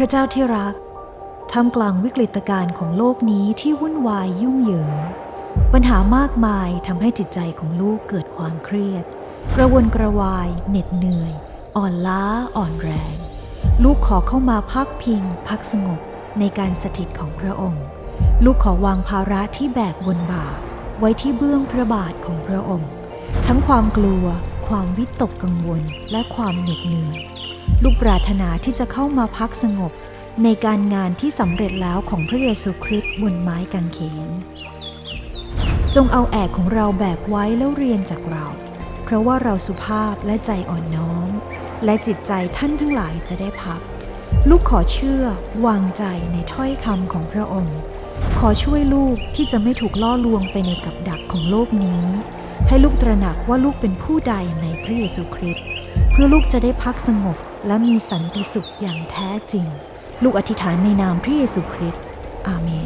พระเจ้าที่รักท่ามกลางวิกฤตการณ์ของโลกนี้ที่วุ่นวายยุ่งเหยิง ปัญหามากมายทำให้จิตใจของลูกเกิดความเครียด กระวนกระวายเหน็ดเหนื่อย อ่อนล้าอ่อนแรง ลูกขอเข้ามาพักพิง พักสงบในการสถิตของพระองค์ ลูกขอวางภาระที่แบกบนบ่า ไว้ที่เบื้องพระบาทของพระองค์ ทั้งความกลัว ความวิตกกังวลและความเหน็ดเหนื่อย ลูกปรารถนาที่จะเข้ามาพักสงบในการงานที่สำเร็จแล้วของพระเยซูคริสต์บนไม้กางเขน จงเอาแอกของเราแบกไว้แล้วเรียนจากเรา เพราะว่าเราสุภาพและใจอ่อนน้อม และจิตใจท่านทั้งหลายจะได้พัก ลูกขอเชื่อวางใจในถ้อยคำของพระองค์ ขอช่วยลูกที่จะไม่ถูกล่อลวงไปในกับดักของโลกนี้ ให้ลูกตระหนักว่าลูกเป็นผู้ใดในพระเยซูคริสต์เพื่อลูกจะได้พักสงบ และมีสันติสุขอย่างแท้จริง ลูกอธิษฐานในนามพระเยซูคริสต์อาเมน